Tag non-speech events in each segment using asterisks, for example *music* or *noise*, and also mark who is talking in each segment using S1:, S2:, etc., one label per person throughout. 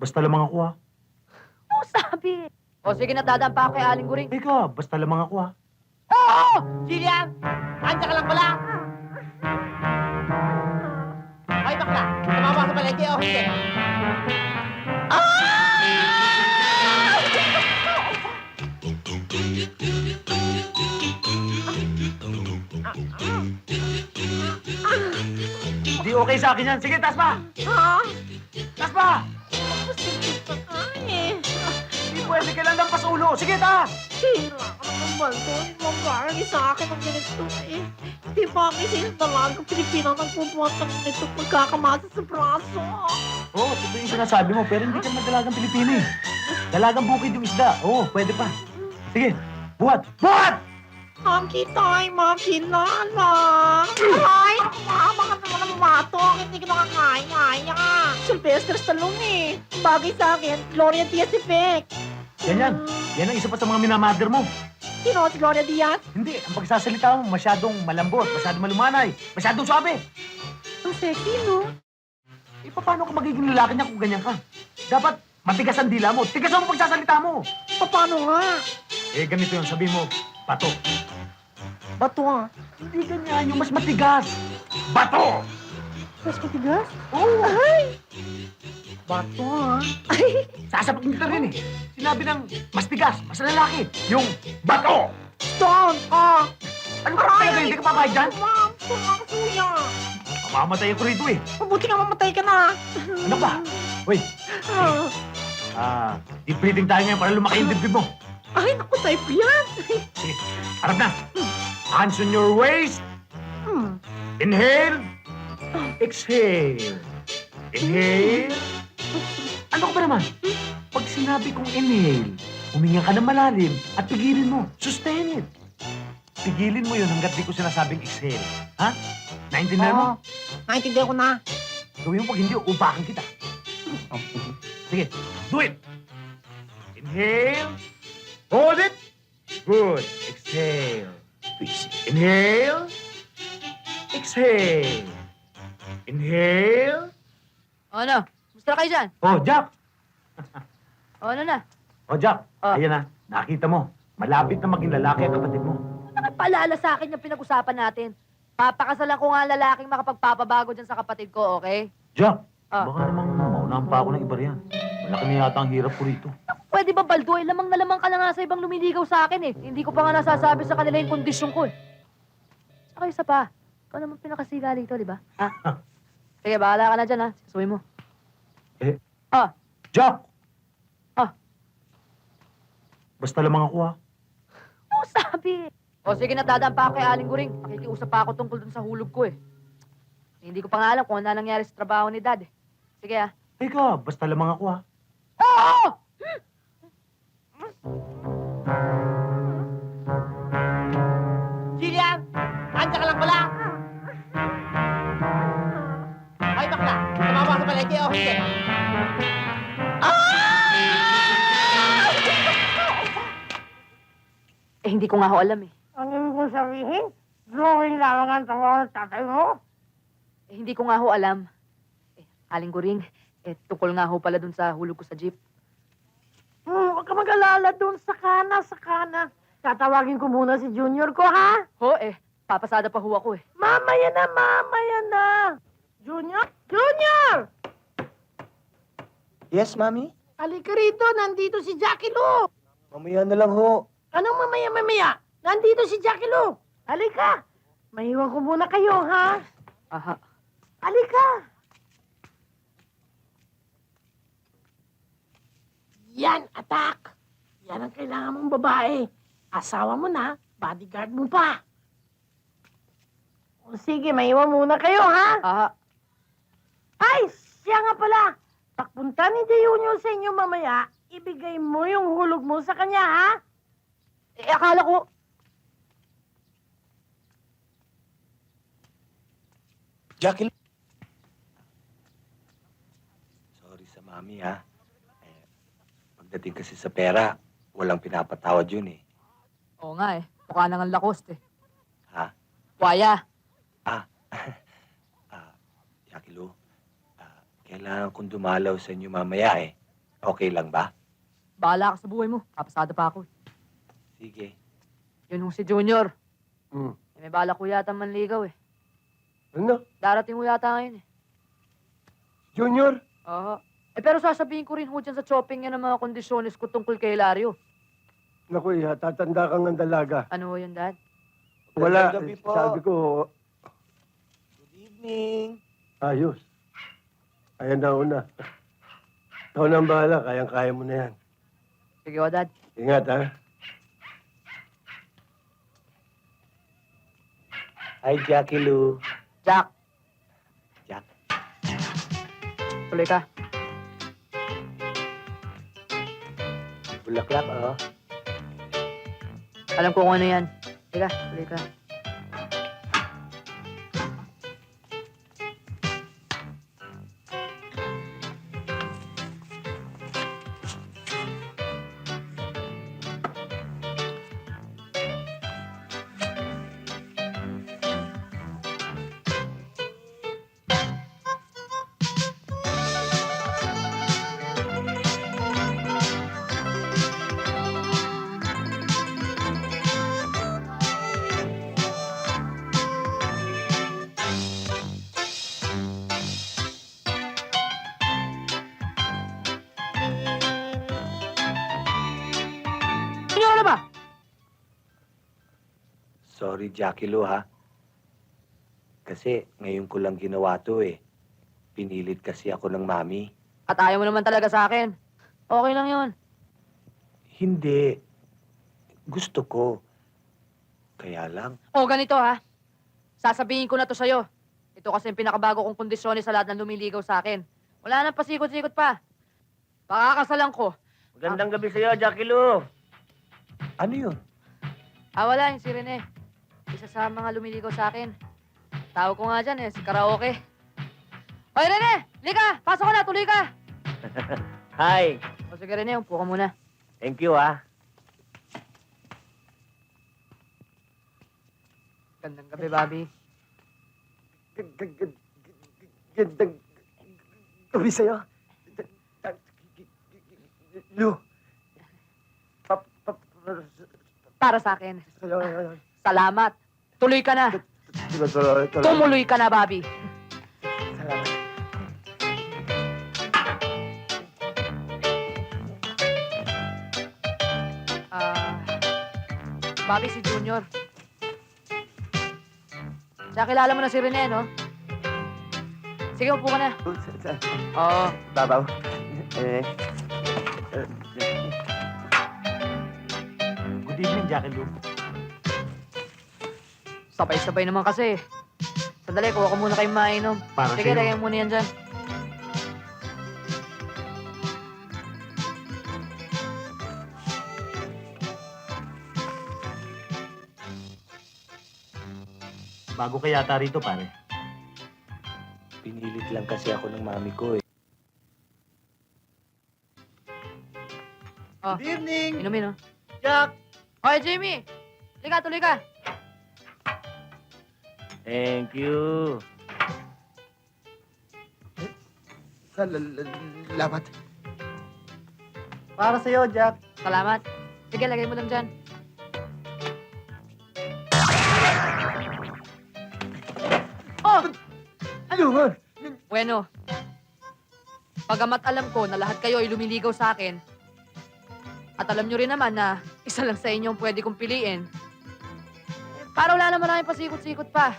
S1: basta lamang ako ha.
S2: Oo, sabi. O sige na, dadaan pa ako kay Aling Guring.
S1: Teka, basta lamang ako ha.
S2: Oo! Jillian! Andiyan ka lang pala! Ay, bakla! Tumama sa palengke o hindi?
S1: Hindi okay sa akin yan. Sige, taas pa!
S2: Ha?
S1: Taas pa!
S2: Ay,
S1: Hindi pwede ka lang lampas ulo. Sige, taas!
S2: sira ka naman ba ito? Mabarang sa akin ang ganito eh. Di ba kasi yung dalagang Pilipina nagpupuhat ng nito pagkakamasa sa braso?
S1: Oo, oh, totoo yung sinasabi mo, pero hindi ka naman dalagang Pilipino eh. Dalagang bukid yung isda. Oo, pwede pa. Sige, buhat! Buhat!
S2: Ang kita ay makilala. Ay, mama ka naman ang matok. Hindi ka nakakaya-kaya. Sylvester Stallone eh. Bagay sa akin, Gloria Diaz effect.
S1: Yan yan. Yan ang isa pa sa mga minamader mo.
S2: Sino si Gloria Diaz?
S1: Hindi, ang pagsasalita mo masyadong malambot, masyadong malumanay, masyadong suabe.
S2: Ang sexy, no?
S1: Eh, paano ka magiging lalaki niya kung ganyan ka? Dapat matigas ang dila mo, tigas ang pagsasalita mo.
S2: Paano nga?
S1: Eh, ganito yung sabi mo, bato.
S2: Bato ah.
S1: Hindi ganyan, yung mas matigas. Bato!
S2: Mas matigas?
S1: Oo,
S2: Ay! Bato ah. Ay!
S1: sasapakin kita rin eh. Sinabi ng mas tigas, mas lalaki, yung bato!
S2: Stone! Ah!
S1: Ano ka talaga, hindi ka papayag dyan?
S2: Ma'am, ko kuya.
S1: Mamamatay ako rito eh.
S2: Mabuti nga mamatay ka na.
S1: Ano ba? Uy,
S2: Ah.
S1: ah, deep breathing tayo ngayon para lumaki yung dibdib mo.
S2: Ay, naku, type yan.
S1: Sige, harap na. Hands on your waist.
S2: Hmm.
S1: Inhale. Exhale. Inhale. Ano ka ba naman? Pag sinabi kong inhale, huminga ka ng malalim at pigilin mo. Sustain it. Pigilin mo yun hanggat di ko sinasabing exhale. Ha? Naintindihan mo?
S2: Oo. Naintindihan ko na.
S1: Gawin mo pag hindi, upakan kita. Sige, do it. Inhale. Hold it. Good. Exhale. Inhale. Exhale. Inhale.
S3: O ano? Musta kayo dyan?
S1: Oh, Jack.
S3: O ano na?
S1: Oh, Jack.
S3: Oh.
S1: Ayan na. Nakita mo. Malapit na maging lalaki ang kapatid mo.
S3: Nakipaalala sa akin yung pinag-usapan natin. Papakasalan ko nga ang lalaking makapagpapabago dyan sa kapatid ko, okay?
S1: Jack.
S3: Ah.
S1: Baka namang maunahan pa ako ng iba riyan. Malaki na yata ang hirap ko rito.
S3: Pwede ba, Baldo? Eh, lamang na lamang ka na nga sa ibang lumiligaw sa akin eh. Hindi ko pa nga nasasabi sa kanila yung kondisyon ko eh. Saka isa pa, ikaw naman pinakasiga dito, di ba? Ha? *laughs* Sige, bahala ka na dyan ha. Sikasuhin mo.
S1: Jack!
S3: Ah.
S1: Basta lamang ako ha.
S3: Oo, sabi. O sige na, dadaan pa ako kay Aling Guring. Makikiusap pa ako tungkol dun sa hulog ko eh. Hindi ko pa nga alam kung ano nangyari sa trabaho ni Dad eh. Sige ah.
S1: Teka, basta lamang ako ha.
S3: Oo!
S2: Jillian! Andiyan ka lang pala! Ay, bakla! Tumama sa palengke o hindi?
S3: Eh, hindi ko nga ho alam eh.
S2: Ang ibig kong sabihin, drawing lamang ang trabaho ng tatay mo.
S3: Eh, hindi ko nga ho alam. Eh, Aling Guring, eh, tungkol nga ho pala dun sa hulog ko sa jeep.
S2: Hmm, huwag ka mag-alala doon sa kana, sa kana. Tatawagin ko muna si Junior ko, ha?
S3: Ho, eh, papasada pa ho ako eh.
S2: Mamaya na, mamaya na. Junior? Junior!
S4: Yes, Mami?
S2: Halika rito, nandito si Jackie Lou.
S4: Mamaya na lang ho.
S2: Anong mamaya-mamaya? Nandito si Jackie Lou. Halika. Mahiwan ko muna kayo, ha?
S3: Aha.
S2: Halika. Yan, attack. Yan ang kailangan mong babae. Asawa mo na, bodyguard mo pa. O sige, maiwan muna kayo, ha?
S3: Aha.
S2: Ay, siya nga pala. Pagpunta ni De Junior sa inyo mamaya, ibigay mo yung hulog mo sa kanya, ha?
S3: Eh, akala ko,
S4: Jackie. Sorry sa Mami, ha? Eh, pagdating kasi sa pera, walang pinapatawad yun, eh.
S3: oo nga eh. Mukha nang ang Lacoste eh.
S4: Ha?
S3: Waya. *laughs*
S4: Ah, Jackie Lou, ah, kailangan kong dumalaw sa inyo mamaya, eh. Okay lang ba?
S3: Bahala ka sa buhay mo. Kapasada pa ako.
S4: Sige.
S3: Yun yung si Junior.
S5: Hmm.
S3: Eh, may bala ko yata manligaw eh.
S5: Ano?
S3: Darating mo yata ngayon eh.
S5: Junior?
S3: Oo. Eh pero sasabihin ko rin ho dyan sa shopping yan ng mga kondisyones ko tungkol kay Hilario.
S5: Naku, iha, tatanda kang ang dalaga.
S3: Ano ho yun, Dad?
S5: Wala,
S4: Magandang gabi po.
S5: sabi ko,
S4: Good evening.
S5: ayos. Ayan na una. Ikaw na ang bahala, kayang-kaya mo na yan.
S3: Sige ho, Dad.
S5: Ingat, ha?
S4: Hi, Jackie Lou.
S3: Jack,
S4: Jack.
S3: tuloy ka.
S4: Bulaklak, oh.
S3: Alam ko kung ano yan. Sige, tuloy ka.
S4: Sorry, Jackie Lou, ha? Kasi ngayon ko lang ginawa to, eh. Pinilit kasi ako ng mami.
S3: At ayaw mo naman talaga sa akin. Okay lang yun.
S4: Hindi. Gusto ko. Kaya lang,
S3: O, ganito ha. Sasabihin ko na to sa'yo. Ito kasi yung pinakabago kong kondisyones sa lahat ng lumiligaw sa akin. Wala nang pasikot-sikot pa. Pakakasalan ko.
S4: Magandang gabi sa'yo, Jackie Lou. Ano yun?
S3: Ah, wala yung si Rene. Isa sa mga lumiligaw sa akin. Tawag ko nga dyan eh, si Karaoke. Hoy, Rene! Lika! Pasok ka na, tuloy ka! *laughs*
S4: Hi.
S3: O sige, Rene, upo ka muna.
S4: Thank you, ha?
S3: Gandang gabi, Bobby.
S5: Gandang gabi sa'yo. Lu. Pa, pa, pa,
S3: Para sa akin. Salamat. Tuloy ka na.
S5: Tuloy, tuloy.
S3: Tumuloy ka na, Bobby.
S5: Salamat.
S3: Ah, Bobby, si Junior. Siya, kilala mo na si Rene, no? Sige, upo ka na. Oo.
S5: babaw. Eh,
S1: Good evening, Jackie Lou.
S3: Sabay-sabay naman kasi. Sandali, kuha ko muna kayong mainom.
S1: Para
S3: Sige,
S1: sa'yo.
S3: lagyan muna yan dyan.
S1: Bago ka yata rito, pare.
S4: Pinilit lang kasi ako ng mami ko, eh.
S3: Oh.
S2: Good evening,
S3: Inumin, no?
S2: Jack.
S3: Hoy, Jimmy! Tuloy ka, tuloy ka.
S4: Thank you.
S5: Salamat.
S2: Para sa'yo, Jack.
S3: Salamat. Sige, lagay mo lang dyan. Oh!
S5: Lu, ha?
S3: Bueno. Pagamat alam ko na lahat kayo ay lumiligaw sa akin, at alam nyo rin naman na isa lang sa inyo ang pwede kong piliin, para wala naman namin pasikot-sikot pa.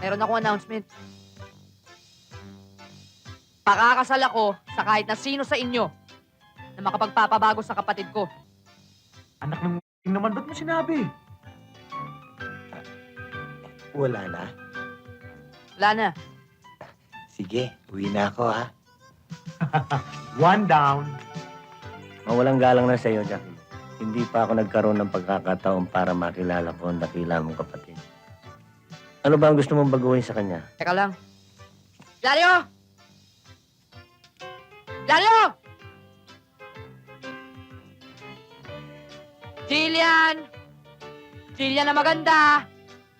S3: Meron akong announcement. Pakakasal ako sa kahit na sino sa inyo na makapagpapabago sa kapatid ko.
S1: Anak ng naman, ba't mo sinabi?
S4: Wala na.
S3: Wala na.
S4: Sige, uwi na ako, ha? *laughs*
S1: One down.
S6: Mawalang galang na sa iyo, Jackie. Hindi pa ako nagkaroon ng pagkakataon para makilala ko ang dakila mong kapatid. Ano ba ang gusto mong baguhin sa kanya?
S3: Teka lang. Lario! Lario! Jillian! Jillian na maganda!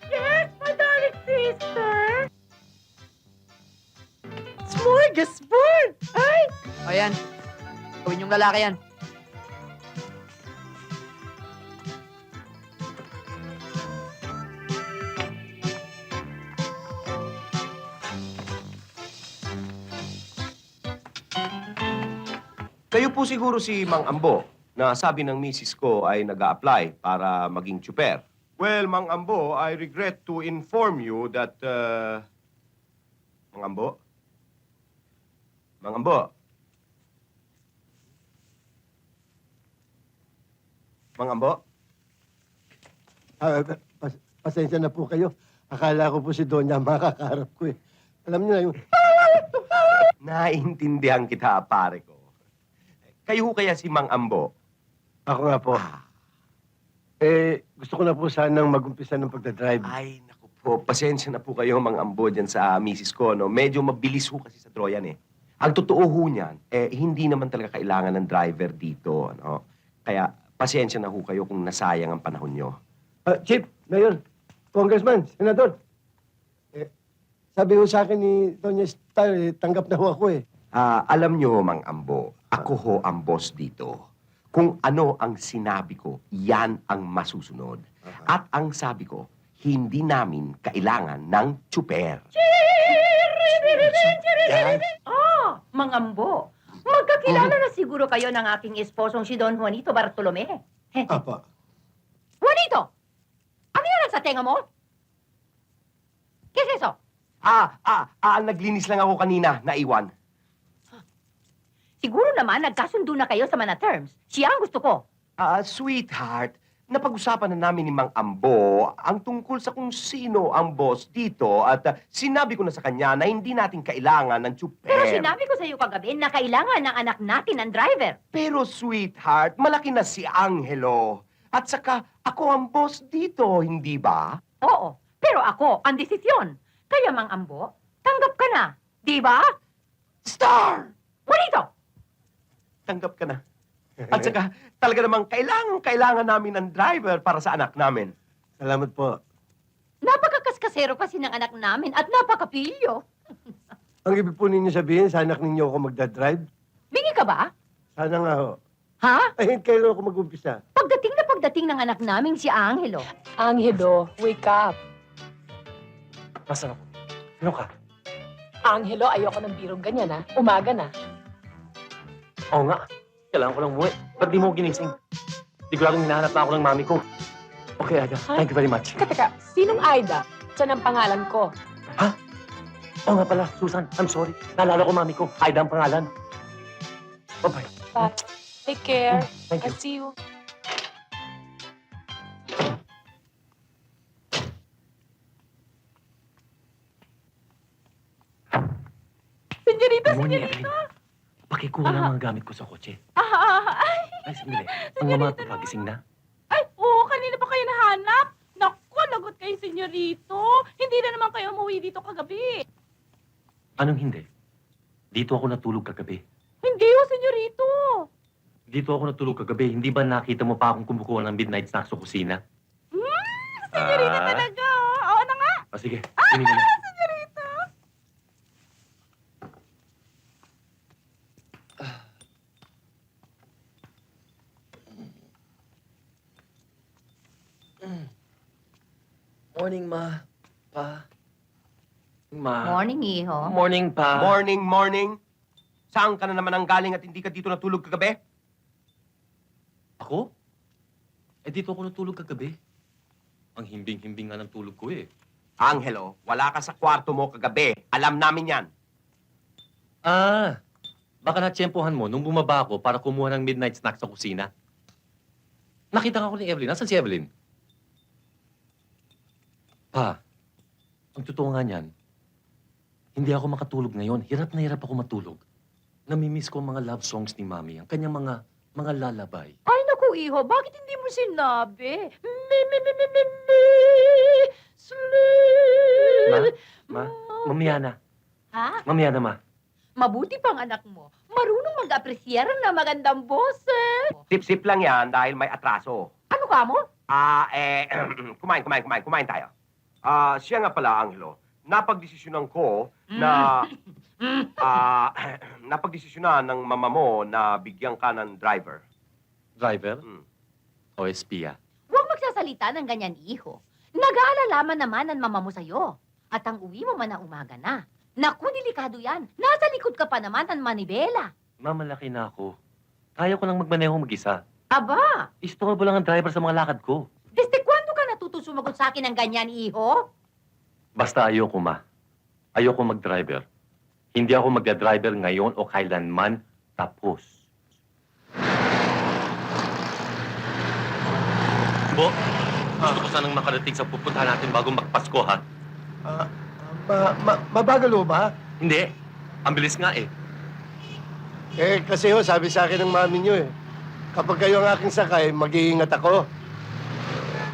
S2: Yes, my darling sister. Smorgasbord. Ay,
S3: O yan, Gawin yung lalaki yan.
S7: Kayo po siguro si Mang Ambo na sabi ng misis ko ay nag apply para maging tsuper. Well, Mang Ambo, I regret to inform you that... Uh... Mang Ambo? Mang Ambo? Mang Ambo?
S5: Ah, pas- pasensya na po kayo. Akala ko po si Donya makakaharap ko eh. Alam niyo na yung...
S7: Naintindihan kita, pare ko. Kayo ho kaya si Mang Ambo?
S5: Ako nga po. Eh, gusto ko na po sanang mag-umpisa ng pagdadrive.
S7: Ay, naku po. Pasensya na po kayo, Mang Ambo, dyan sa misis ko. No? Medyo mabilis ho kasi sa Troyan eh. Ang totoo ho niyan, eh, hindi naman talaga kailangan ng driver dito. No? Kaya, pasensya na ho kayo kung nasayang ang panahon nyo.
S5: Ah, Chief, Mayor, Congressman, Senador. Eh, sabi ho sa akin ni Donya Star, eh, tanggap na ho ako eh.
S7: Ah, alam nyo, Mang Ambo, ako ho ang boss dito. Kung ano ang sinabi ko, yan ang masusunod. At ang sabi ko, hindi namin kailangan ng tsuper. Yan.
S8: Oh, mangambo. Magkakilala na siguro kayo ng aking esposong si Don Juanito Bartolome.
S5: Apa.
S8: Juanito! Ano yan sa tenga mo? ¿Qué es eso?
S7: Ah, ah, ah, naglinis lang ako kanina, naiwan.
S8: Siguro naman nagkasundo na kayo sa mga terms. Siya ang gusto ko.
S7: Ah, sweetheart, napag-usapan na namin ni Mang Ambo ang tungkol sa kung sino ang boss dito at ah, sinabi ko na sa kanya na hindi natin kailangan ng tsuper.
S8: Pero sinabi ko sa iyo kagabi na kailangan ng anak natin ang driver.
S7: Pero sweetheart, malaki na si Angelo. At saka, ako ang boss dito, hindi ba?
S8: Oo, pero ako ang desisyon. Kaya mangambo, tanggap ka na. Di ba?
S7: Star!
S8: Juanito!
S7: Tanggap ka na. At saka, talaga namang kailangan, kailangan namin ng driver para sa anak namin.
S5: Salamat po.
S8: Napakakaskasero kasi ng anak namin at napakapilyo.
S5: Ang ibig po ninyo sabihin, sa anak ninyo ako magdadrive?
S8: Bingi ka ba?
S5: Sana nga ho.
S8: Ha?
S5: Ay, kailan ako mag-umpisa?
S8: Pagdating na pagdating ng anak namin si Angelo.
S9: Angelo, wake up.
S6: Nasaan ako? Ano ka?
S9: Angelo, ayoko ng birong ganyan, ha? Umaga na.
S6: Oo nga. Kailangan ko lang umuwi. Ba't di mo ako ginising? Siguradong hinahanap na ako ng mami ko. Okay, Aga. Thank you very much.
S9: Teka, teka, sinong Aida? Saan ang pangalan ko?
S6: Oo nga pala, Susan. I'm sorry. Naalala ko mami ko. Aida ang pangalan. Bye-bye.
S9: But, take care.
S6: Thank you.
S9: I'll see you.
S8: Senyorita,
S6: Good morning, Evelyn. Pakikuha ng mga gamit ko sa kotse.
S2: Ah, ay,
S6: Ay, sandali. Ang mama ko pagising na.
S2: ay, oo, kanina pa kayo nahanap. Naku, lagot kayo, senyorito. Hindi na naman kayo umuwi dito kagabi.
S6: Anong hindi? Dito ako natulog kagabi.
S2: Hindi ho, senyorito.
S6: Dito ako natulog kagabi. Hindi ba nakita mo pa akong kumukuha ng midnight snack sa kusina?
S2: Senyorita
S6: Ah.
S2: talaga. oh. Oo na nga,
S6: Ah, sige. Kunin mo na. Morning, ma. Pa. Ma.
S8: Morning, iho.
S6: Morning, pa.
S7: Morning, morning. Saan ka na naman ang galing at hindi ka dito natulog kagabi?
S10: Ako? Eh, dito ako natulog kagabi. Ang himbing-himbing nga ng tulog ko eh.
S7: Angelo, wala ka sa kwarto mo kagabi. Alam namin yan.
S10: Ah, baka natsyempohan mo nung bumaba ako para kumuha ng midnight snack sa kusina. Nakita ka ko ni Evelyn. Nasaan si Evelyn? Pa, ang totoo nga niyan, hindi ako makatulog ngayon. Hirap na hirap ako matulog. Namimiss ko ang mga love songs ni Mami, ang kanyang mga mga lalabay.
S8: Ay, naku, iho, bakit hindi mo sinabi? Mi, mi, mi, mi, mi, mi, sleep.
S6: Ma, mamaya na.
S8: Ha?
S6: Mamaya na, ma.
S8: Mabuti pang anak mo. Marunong mag-apresyar ng magandang boses.
S7: Sip-sip lang yan dahil may atraso.
S8: Ano ka mo?
S7: Ah, eh, *clears throat* kumain, kumain, kumain, kumain tayo. Ah, siya nga pala, Angelo. napagdesisyonan ko na ah *clears throat* napagdesisyonan ng mama mo na bigyan ka ng driver.
S10: Driver?
S7: Hmm.
S10: O espiya?
S8: Huwag magsasalita ng ganyan, iho. Nag-aalalaman naman ang mama mo sa'yo. At ang uwi mo man na umaga na. Naku, delikado yan. Nasa likod ka pa naman ng manibela.
S10: Mamalaki na ako. Kaya ko lang magmaneho mag-isa.
S8: Aba,
S10: Istorbo lang ang driver sa mga lakad ko.
S8: Sumagot sa akin ng ganyan, iho?
S10: Basta ayoko, ma. Ayoko mag-driver. Hindi ako magda-driver ngayon o kailanman tapos. Bo, gusto ko sanang makarating sa pupuntahan natin bago magpasko, ha?
S5: Ah, ma, ma, mabagal ho ba?
S10: Hindi. Ang bilis nga eh.
S5: Eh, kasi ho, sabi sa akin ng mami niyo eh. Kapag kayo ang aking sakay, mag-iingat ako.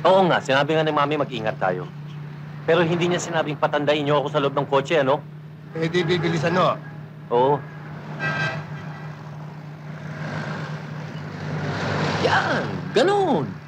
S10: Oo nga, sinabi nga ni Mami mag-ingat tayo. Pero hindi niya sinabing patandain niyo ako sa loob ng kotse, ano?
S5: Eh, di bibilisan ho.
S10: Oo. Yan, ganun.